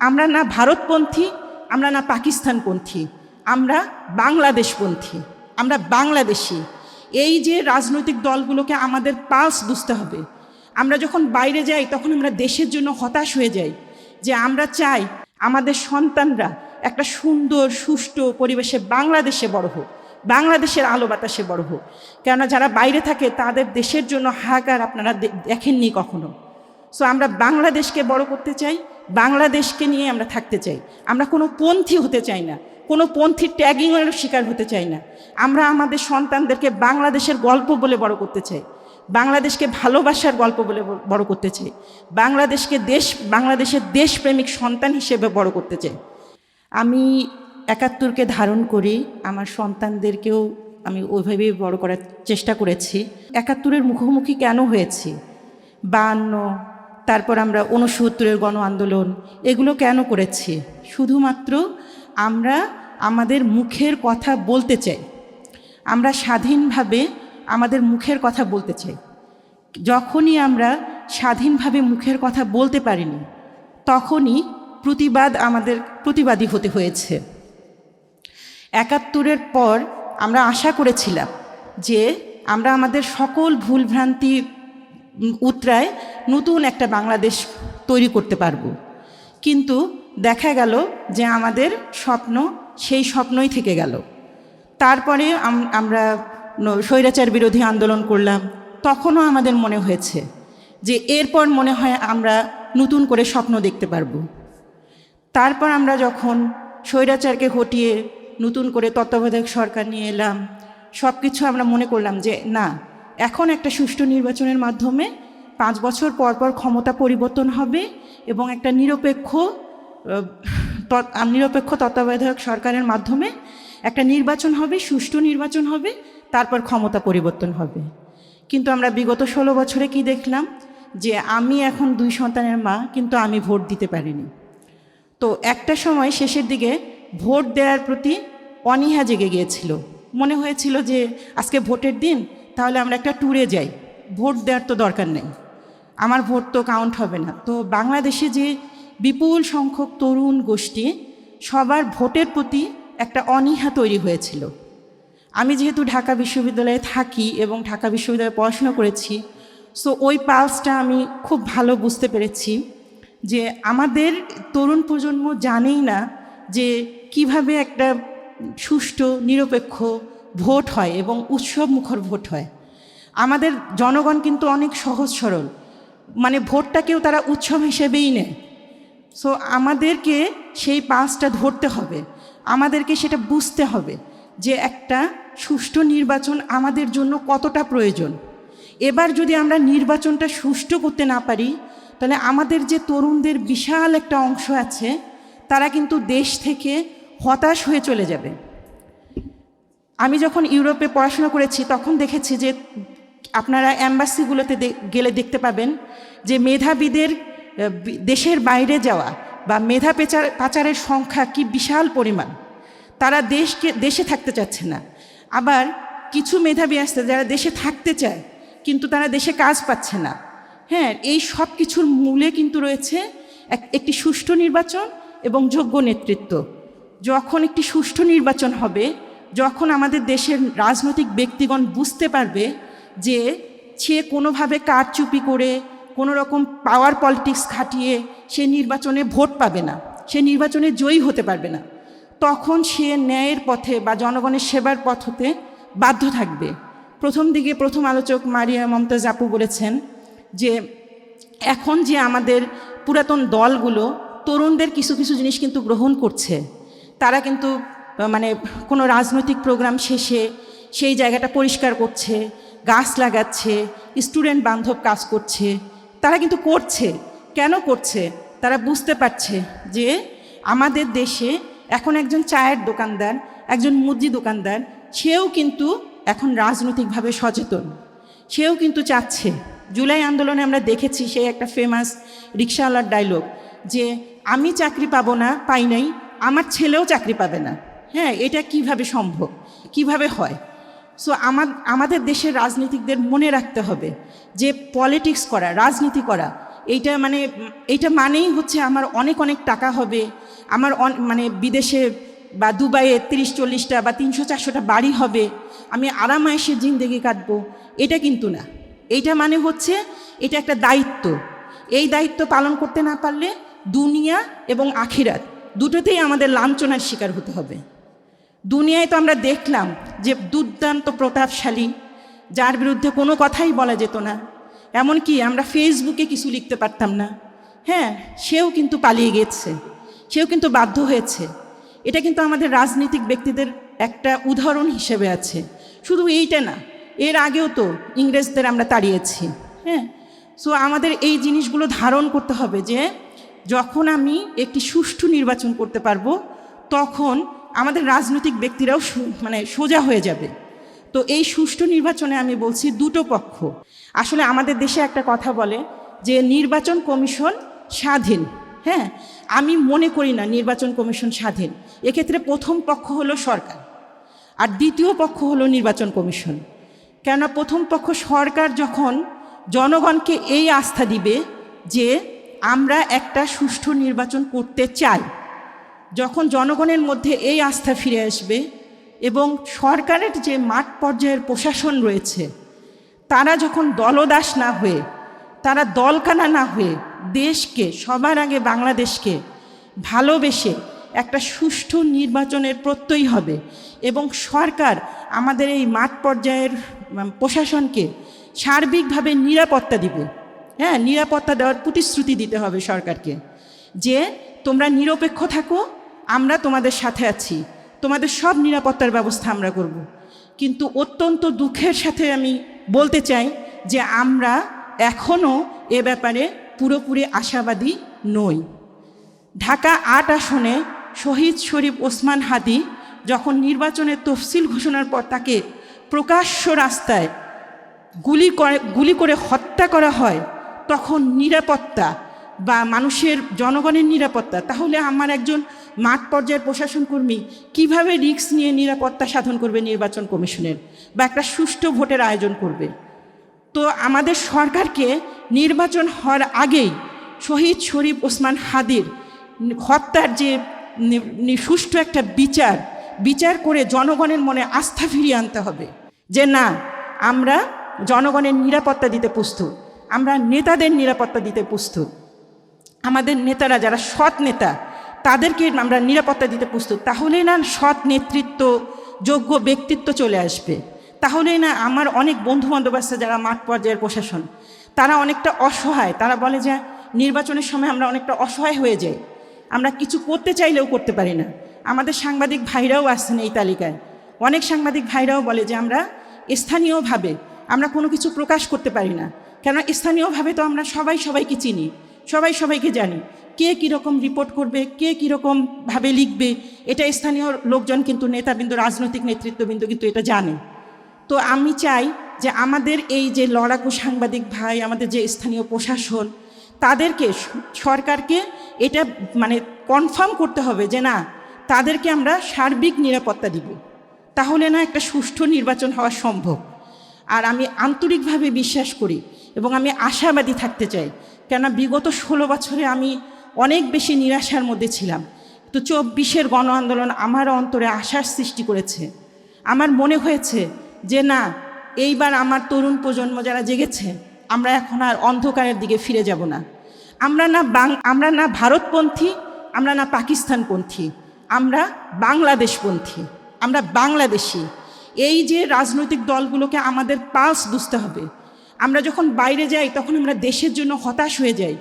আমরা না ভারতপন্থী, আমরা না পাকিস্তানপন্থী, আমরা বাংলাদেশপন্থী, আমরা বাংলাদেশি। এই যে রাজনৈতিক দলগুলোকে আমাদের পালস বুঝতে হবে। আমরা যখন বাইরে যাই, তখন আমরা দেশের জন্য হতাশ হয়ে যাই যে আমরা চাই আমাদের সন্তানরা একটা সুন্দর, সুষ্ঠু পরিবেশে বাংলাদেশে বড় হোক, বাংলাদেশের আলো বাতাসে বড় হোক। কেননা যারা বাইরে থাকে, তাদের দেশের জন্য হাহাকার আপনারা দেখেননি কখনো। সো আমরা বাংলাদেশকে বড় করতে চাই বাংলাদেশকে নিয়ে আমরা থাকতে চাই। আমরা কোনো পন্থী হতে চাই না। কোনো পন্থীর ট্যাগিংয়ের শিকার হতে চাই না। আমরা আমাদের সন্তানদেরকে বাংলাদেশের গল্প বলে বড় করতে চাই। বাংলাদেশকে ভালোবাসার গল্প বলে বড় করতে চাই। বাংলাদেশকে দেশ, বাংলাদেশের দেশপ্রেমিক সন্তান হিসেবে বড় করতে চাই। আমি একাত্তরকে ধারণ করি। আমার সন্তানদেরকেও আমি ওইভাবেই বড় করার চেষ্টা করেছি। একাত্তরের মুখোমুখি কেন হয়েছি? বায়ান্ন তারপর আমরা ঊনসত্তরের গণ আন্দোলন। এগুলো কেন করেছি? শুধুমাত্র আমরা আমাদের মুখের কথা বলতে চাই। আমরা স্বাধীনভাবে আমাদের মুখের কথা বলতে চাই। যখনই আমরা স্বাধীনভাবে মুখের কথা বলতে পারিনি, তখনই প্রতিবাদ আমাদের প্রতিবাদী হতে হয়েছে। একাত্তরের পর আমরা আশা করেছিলাম যে আমরা আমাদের সকল ভুলভ্রান্তি উতরায় নতুন একটা বাংলাদেশ তৈরি করতে পারব। কিন্তু দেখা গেল যে আমাদের স্বপ্ন সেই স্বপ্নই থেকে গেল। তারপরে আমরা স্বৈরাচার বিরোধী আন্দোলন করলাম। তখনও আমাদের মনে হয়েছে যে এরপর মনে হয় আমরা নতুন করে স্বপ্ন দেখতে পারব। তারপর আমরা যখন স্বৈরাচারকে হটিয়ে নতুন করে তত্ত্বাবধায়ক সরকার নিয়ে এলাম সব কিছু আমরা মনে করলাম যে না এখন একটা সুষ্ঠু নির্বাচনের মাধ্যমে পাঁচ বছর পর পর ক্ষমতা পরিবর্তন হবে এবং একটা নিরপেক্ষ নিরপেক্ষ তত্ত্বাবধায়ক সরকারের মাধ্যমে একটা নির্বাচন হবে, সুষ্ঠু নির্বাচন হবে, তারপর ক্ষমতা পরিবর্তন হবে। কিন্তু আমরা বিগত ষোলো বছরে কি দেখলাম? যে আমি এখন দুই সন্তানের মা, কিন্তু আমি ভোট দিতে পারিনি। তো একটা সময় শেষের দিকে ভোট দেওয়ার প্রতি অনীহা জেগে গিয়েছিল। মনে হয়েছিল যে আজকে ভোটের দিন তাহলে আমরা একটা ট্যুরে যাই। ভোট দেওয়ার তো দরকার নেই। আমার ভোট তো কাউন্ট হবে না। তো বাংলাদেশে যে বিপুল সংখ্যক তরুণ গোষ্ঠী, সবার ভোটের প্রতি একটা অনীহা তৈরি হয়েছিল। আমি যেহেতু ঢাকা বিশ্ববিদ্যালয়ে থাকি এবং ঢাকা বিশ্ববিদ্যালয়ে পড়াশোনা করেছি সো ওই পালসটা আমি খুব ভালো বুঝতে পেরেছি যে আমাদের তরুণ প্রজন্ম জানেই না যে কীভাবে একটা সুষ্ঠু, নিরপেক্ষ ভোট হয় এবং উৎসব মুখর ভোট হয়। আমাদের জনগণ কিন্তু অনেক সহজ সরল। মানে ভোটটাকেও তারা উৎসব হিসেবেই নেয়। সো আমাদেরকে সেই পাঁচটা ধরতে হবে। আমাদেরকে সেটা বুঝতে হবে যে একটা সুষ্ঠু নির্বাচন আমাদের জন্য কতটা প্রয়োজন। এবার যদি আমরা নির্বাচনটা সুষ্ঠু করতে না পারি, তাহলে আমাদের যে তরুণদের বিশাল একটা অংশ আছে, তারা কিন্তু দেশ থেকে হতাশ হয়ে চলে যাবে। আমি যখন ইউরোপে পড়াশোনা করেছি, তখন দেখেছি যে আপনারা অ্যাম্বাসিগুলোতে গেলে দেখতে পাবেন যে মেধাবীদের দেশের বাইরে যাওয়া বা মেধা পেচার, পাচারের সংখ্যা কি বিশাল পরিমাণ। তারা দেশকে, দেশে থাকতে চাচ্ছে না। আবার কিছু মেধাবী আসছে যারা দেশে থাকতে চায়, কিন্তু তারা দেশে কাজ পাচ্ছে না। হ্যাঁ এই সব কিছুর মূলে কিন্তু রয়েছে এক- একটি সুষ্ঠু নির্বাচন এবং যোগ্য নেতৃত্ব। যখন একটি সুষ্ঠু নির্বাচন হবে যখন আমাদের দেশের রাজনৈতিক ব্যক্তিগণ বুঝতে পারবে যে সে কোনোভাবে কারচুপি করে কোনো রকম পাওয়ার পলিটিক্স খাটিয়ে সে নির্বাচনে ভোট পাবে না, সে নির্বাচনে জয়ী হতে পারবে না, তখন সে ন্যায়ের পথে বা জনগণের সেবার পথ হতে বাধ্য থাকবে। প্রথম দিকে প্রথম আলোচক মারিয়া মমতাজ আপু বলেছেন যে, এখন যে আমাদের পুরাতন দলগুলো তরুণদের কিছু কিছু জিনিস কিন্তু গ্রহণ করছে, তারা কিন্তু মানে কোনো রাজনৈতিক প্রোগ্রাম শেষে সেই জায়গাটা পরিষ্কার করছে, গাছ লাগাচ্ছে স্টুডেন্ট বান্ধব কাজ করছে, তারা কিন্তু করছে। কেন করছে? তারা বুঝতে পারছে যে আমাদের দেশে এখন একজন চায়ের দোকানদার, একজন মুদি দোকানদার, সেও কিন্তু এখন রাজনৈতিকভাবে সচেতন। সেও কিন্তু চাচ্ছে। জুলাই আন্দোলনে আমরা দেখেছি সেই একটা ফেমাস রিক্সাওয়ালার ডায়লগ যে, আমি চাকরি পাবো না, পাই নাই, আমার ছেলেও চাকরি পাবে না। হ্যাঁ এটা কীভাবে সম্ভব? কীভাবে হয়? সো আমার আমাদের দেশের রাজনীতিকদের মনে রাখতে হবে যে পলিটিক্স করা, রাজনীতি করা, এইটা মানে এইটা মানেই হচ্ছে আমার অনেক অনেক টাকা হবে। আমার মানে বিদেশে বা দুবাইয়ে তিরিশ, চল্লিশটা বা তিনশো, চারশোটা বাড়ি হবে। আমি আরামায়েসে জিন্দেগি কাটবো। এটা কিন্তু না। এইটা মানে হচ্ছে, এটা একটা দায়িত্ব। এই দায়িত্ব পালন করতে না পারলে দুনিয়া এবং আখিরাত দুটোতেই আমাদের লাঞ্ছনার শিকার হতে হবে। দুনিয়ায় তো আমরা দেখলাম যে দুর্দান্ত প্রতাপশালী, যার বিরুদ্ধে কোনো কথাই বলা যেত না। এমনকি আমরা ফেসবুকে কিছু লিখতে পারতাম না। হ্যাঁ সেও কিন্তু পালিয়ে গেছে, সেও কিন্তু বাধ্য হয়েছে। এটা কিন্তু আমাদের রাজনৈতিক ব্যক্তিদের একটা উদাহরণ হিসেবে আছে। শুধু এইটা না, এর আগেও তো ইংরেজদের আমরা তাড়িয়েছি। হ্যাঁ সো আমাদের এই জিনিসগুলো ধারণ করতে হবে যে, যখন আমি একটি সুষ্ঠু নির্বাচন করতে পারব, তখন আমাদের রাজনৈতিক ব্যক্তিরাও মানে সোজা হয়ে যাবে। তো এই সুষ্ঠু নির্বাচনে আমি বলছি দুটো পক্ষ। আসলে আমাদের দেশে একটা কথা বলে যে নির্বাচন কমিশন স্বাধীন। হ্যাঁ? আমি মনে করি না নির্বাচন কমিশন স্বাধীন। এক্ষেত্রে প্রথম পক্ষ হলো সরকার। আর দ্বিতীয় পক্ষ হলো নির্বাচন কমিশন। কেননা প্রথম পক্ষ সরকার যখন জনগণকে এই আস্থা দিবে যে আমরা একটা সুষ্ঠু নির্বাচন করতে চাই যখন জনগণের মধ্যে এই আস্থা ফিরে আসবে এবং সরকারের যে মাঠ পর্যায়ের প্রশাসন রয়েছে, তারা যখন দলদাস না হয়ে, তারা দলকানা না হয়ে দেশকে, সবার আগে বাংলাদেশকে ভালোবেসে একটা সুষ্ঠু নির্বাচনের প্রত্যয় হবে এবং সরকার আমাদের এই মাঠ পর্যায়ের প্রশাসনকে সার্বিকভাবে নিরাপত্তা দিবে। হ্যাঁ নিরাপত্তা দেওয়ার প্রতিশ্রুতি দিতে হবে সরকারকে যে তোমরা নিরপেক্ষ থাকো আমরা তোমাদের সাথে আছি। তোমাদের সব নিরাপত্তার ব্যবস্থা আমরা করব। কিন্তু অত্যন্ত দুঃখের সাথে আমি বলতে চাই যে আমরা এখনও এ ব্যাপারে পুরোপুরি আশাবাদী নই। ঢাকা আট আসনে শহীদ শরীফ ওসমান হাদি যখন নির্বাচনের তফসিল ঘোষণার পর তাকে প্রকাশ্য রাস্তায় গুলি করে গুলি করে হত্যা করা হয়, তখন নিরাপত্তা বা মানুষের জনগণের নিরাপত্তা, তাহলে আমার একজন মাঠ পর্যায়ের প্রশাসন কর্মী কীভাবে রিস্ক নিয়ে নিরাপত্তা সাধন করবে নির্বাচন কমিশনের বা একটা সুষ্ঠু ভোটের আয়োজন করবে? তো আমাদের সরকারকে নির্বাচন হওয়ার আগেই শহীদ শরীফ ওসমান হাদির হত্যার যে সুষ্ঠু একটা বিচার বিচার করে জনগণের মনে আস্থা ফিরিয়ে আনতে হবে যে না, আমরা জনগণের নিরাপত্তা দিতে প্রস্তুত, আমরা নেতাদের নিরাপত্তা দিতে প্রস্তুত। আমাদের নেতারা যারা সৎ নেতা, তাদেরকে আমরা নিরাপত্তা দিতে প্রস্তুত। তাহলেই না সৎ নেতৃত্ব, যোগ্য ব্যক্তিত্ব চলে আসবে। তাহলেই না আমার অনেক বন্ধু বান্ধব আছে যারা মাঠ পর্যায়ের প্রশাসন। তারা অনেকটা অসহায়। তারা বলে যে নির্বাচনের সময় আমরা অনেকটা অসহায় হয়ে যাই। আমরা কিছু করতে চাইলেও করতে পারি না। আমাদের সাংবাদিক ভাইরাও আসছেন এই তালিকায়। অনেক সাংবাদিক ভাইরাও বলে যে আমরা স্থানীয়ভাবে আমরা কোনো কিছু প্রকাশ করতে পারি না। কেন স্থানীয়ভাবে তো আমরা সবাই সবাইকে চিনি। সবাই সবাইকে জানি। কে কীরকম রিপোর্ট করবে, কে কীরকমভাবে লিখবে, এটা স্থানীয় লোকজন কিন্তু নেতাবৃন্দ, রাজনৈতিক নেতৃত্ববৃন্দ কিন্তু এটা জানে। তো আমি চাই যে আমাদের এই যে লড়াকু সাংবাদিক ভাই, আমাদের যে স্থানীয় প্রশাসন, তাদেরকে, সরকারকে এটা মানে কনফার্ম করতে হবে যে না, তাদেরকে আমরা সার্বিক নিরাপত্তা দিব। তাহলে না একটা সুষ্ঠু নির্বাচন হওয়া সম্ভব। আর আমি আন্তরিকভাবে বিশ্বাস করি এবং আমি আশাবাদী থাকতে চাই। কেন বিগত ষোলো বছরে আমি অনেক বেশি নিরাশার মধ্যে ছিলাম। তো চব্বিশের গণ আন্দোলন আমার অন্তরে আশার সৃষ্টি করেছে। আমার মনে হয়েছে যে না, এইবার আমার তরুণ প্রজন্ম যারা জেগেছে, আমরা এখন আর অন্ধকারের দিকে ফিরে যাব না। আমরা না বাং, আমরা না ভারতপন্থী, আমরা না পাকিস্তানপন্থী, আমরা বাংলাদেশপন্থী, আমরা বাংলাদেশি। এই যে রাজনৈতিক দলগুলোকে আমাদের পালস বুঝতে হবে আমরা যখন বাইরে যাই, তখন আমরা দেশের জন্য হতাশ হয়ে যাই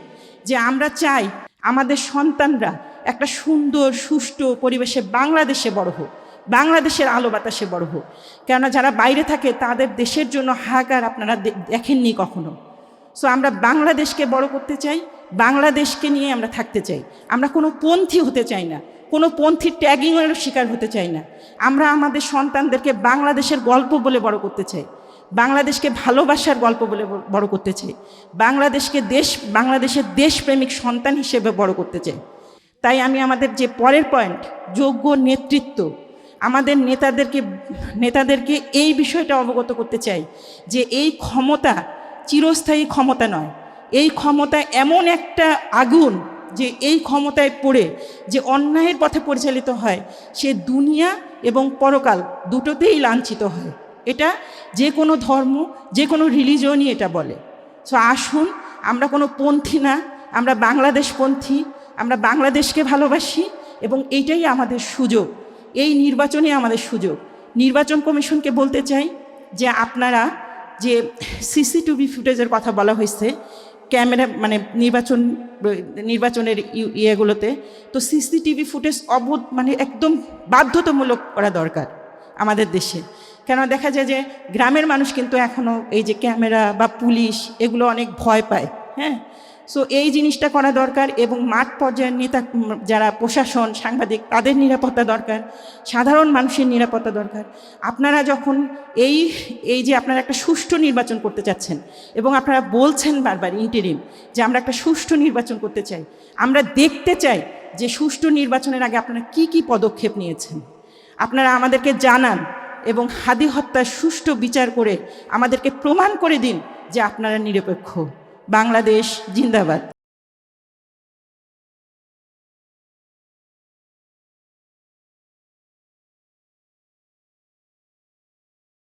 যে আমরা চাই আমাদের সন্তানরা একটা সুন্দর, সুষ্ঠু পরিবেশে বাংলাদেশে বড় হোক, বাংলাদেশের আলো বাতাসে বড় হোক। কেননা যারা বাইরে থাকে, তাদের দেশের জন্য হাহাকার আপনারা দেখেননি কখনো। সো আমরা বাংলাদেশকে বড় করতে চাই, বাংলাদেশকে নিয়ে আমরা থাকতে চাই। আমরা কোনো পন্থী হতে চাই না, কোনো পন্থীর ট্যাগিংয়ের শিকার হতে চাই না। আমরা আমাদের সন্তানদেরকে বাংলাদেশের গল্প বলে বড় করতে চাই। বাংলাদেশকে ভালোবাসার গল্প বলে বড় করতে চাই বাংলাদেশকে দেশ, বাংলাদেশের দেশপ্রেমিক সন্তান হিসেবে বড় করতে চাই তাই আমি আমাদের যে পরের পয়েন্ট, যোগ্য নেতৃত্ব, আমাদের নেতাদেরকে নেতাদেরকে এই বিষয়টা অবগত করতে চাই যে এই ক্ষমতা চিরস্থায়ী ক্ষমতা নয়। এই ক্ষমতা এমন একটা আগুন যে এই ক্ষমতায় পড়ে, যে অন্যায়ের পথে পরিচালিত হয়, সে দুনিয়া এবং পরকাল দুটোতেই লাঞ্ছিত হয়। এটা যে কোনো ধর্ম, যে কোনো রিলিজনই এটা বলে। সো আসুন, আমরা কোনো পন্থী না, আমরা বাংলাদেশপন্থী আমরা বাংলাদেশকে ভালোবাসি এবং এইটাই আমাদের সুযোগ। এই নির্বাচনে আমাদের সুযোগ। নির্বাচন কমিশনকে বলতে চাই যে আপনারা যে সিসিটিভি ফুটেজের কথা বলা হয়েছে, ক্যামেরা মানে নির্বাচন, নির্বাচনের ইয়েগুলোতে, তো সিসিটিভি ফুটেজ অবোধ মানে একদম বাধ্যতামূলক করা দরকার আমাদের দেশে। কেন দেখা যায় যে গ্রামের মানুষ কিন্তু এখনও এই যে ক্যামেরা বা পুলিশ এগুলো অনেক ভয় পায় হ্যাঁ? সো এই জিনিসটা করা দরকার এবং মাঠ পর্যায়ের নেতা যারা প্রশাসন, সাংবাদিক, তাদের নিরাপত্তা দরকার, সাধারণ মানুষের নিরাপত্তা দরকার। আপনারা যখন এই এই যে আপনারা একটা সুষ্ঠু নির্বাচন করতে চাচ্ছেন এবং আপনারা বলছেন বারবার ইন্টারিম যে আমরা একটা সুষ্ঠু নির্বাচন করতে চাই, আমরা দেখতে চাই যে সুষ্ঠু নির্বাচনের আগে আপনারা কি কি পদক্ষেপ নিয়েছেন। আপনারা আমাদেরকে জানান এবং হাদি হত্যার সুষ্ঠু বিচার করে আমাদেরকে প্রমাণ করে দিন যে আপনারা নিরপেক্ষ। বাংলাদেশ জিন্দাবাদ।